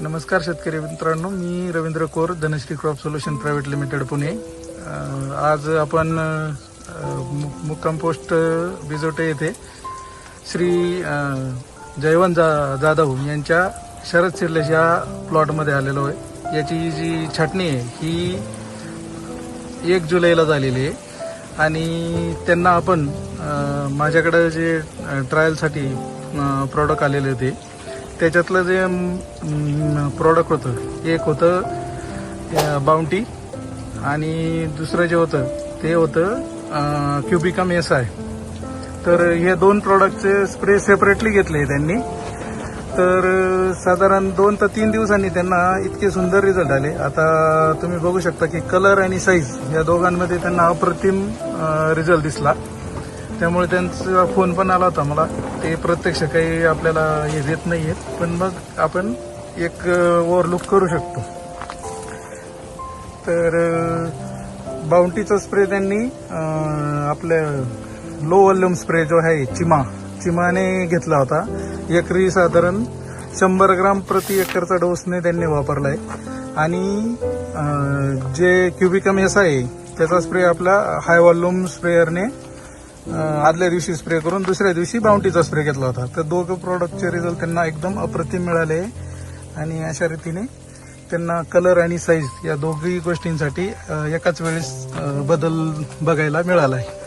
नमस्कार शेतकरी मित्रांनो मी Ravindra Kore Dhanashree crop solution private limited Pune. आज आपण मु- मुक्काम पोस्ट बिजोटे येथे श्री जयवंत जा जाधव यांच्या शरद सिरलेश या प्लॉटमध्ये आलेलो आहे. याची जी छाटणी आहे ही एक जुलैला झालेली आहे. आणि त्यांना आपण माझ्याकडं जे ट्रायलसाठी प्रॉडक्ट आलेले होते त्याच्यातलं जे प्रॉडक्ट होतं एक होतं बाउंटी आणि दुसरं जे होतं ते होतं क्युबिकम एस आय तर हे दोन प्रॉडक्टचे स्प्रे सेपरेटली घेतले त्यांनी. तर साधारण दोन ते तीन दिवसांनी त्यांना इतके सुंदर रिझल्ट आले. आता तुम्ही बघू शकता की कलर आणि साईज या दोघांमध्ये त्यांना अप्रतिम रिझल्ट दिसला. त्यामुळे त्यांचा फोन पण आला होता मला. ते प्रत्यक्ष काही आपल्याला हे देत नाही आहेत पण मग आपण एक ओव्हरलुक करू शकतो. तर बाउंटीचा स्प्रे त्यांनी आपल्या लो वॉल्यूम स्प्रे जो आहे चिमा चिमाने घेतला होता. एकरी साधारण शंभर ग्राम प्रति एकरचा डोसने त्यांनी वापरलाय. आणि जे क्युबिकम एस आहे त्याचा स्प्रे आपला हाय वॉल्यूम स्प्रेअरने आदल्या दिवशी स्प्रे करून दुसऱ्या दिवशी बाउंटीचा स्प्रे घेतला होता. तर दोघं प्रॉडक्टचे रिझल्ट त्यांना एकदम अप्रतिम मिळाले. आणि अशा रीतीने त्यांना कलर आणि साईज या दोघी गोष्टींसाठी एकाच वेळेस बदल बघायला मिळाला आहे